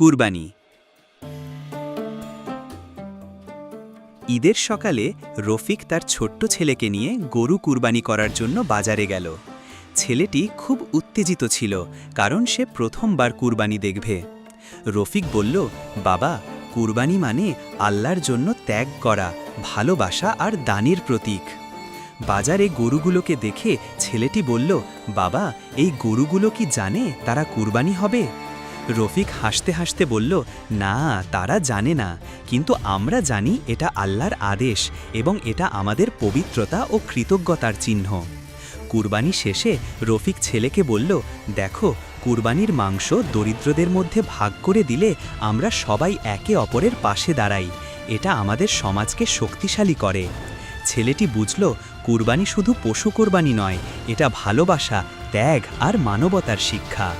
কুরবানি। ঈদের সকালে রফিক তার ছোট্ট ছেলেকে নিয়ে গরু কুরবানি করার জন্য বাজারে গেল। ছেলেটি খুব উত্তেজিত ছিল, কারণ সে প্রথমবার কুরবানি দেখবে। রফিক বলল, বাবা, কুরবানি মানে আল্লাহর জন্য ত্যাগ করা, ভালোবাসা আর দানের প্রতীক। বাজারে গরুগুলোকে দেখে ছেলেটি বলল, বাবা, এই গরুগুলো কি জানে তারা কুরবানি হবে? রফিক হাসতে হাসতে বলল, না, তারা জানে না। কিন্তু আমরা জানি এটা আল্লাহর আদেশ এবং এটা আমাদের পবিত্রতা ও কৃতজ্ঞতার চিহ্ন। কুরবানি শেষে রফিক ছেলেকে বলল, দেখো, কুরবানির মাংস দরিদ্রদের মধ্যে ভাগ করে দিলে আমরা সবাই একে অপরের পাশে দাঁড়াই। এটা আমাদের সমাজকে শক্তিশালী করে। ছেলেটি বুঝল, কুরবানি শুধু পশু কোরবানি নয়, এটা ভালোবাসা, ত্যাগ আর মানবতার শিক্ষা।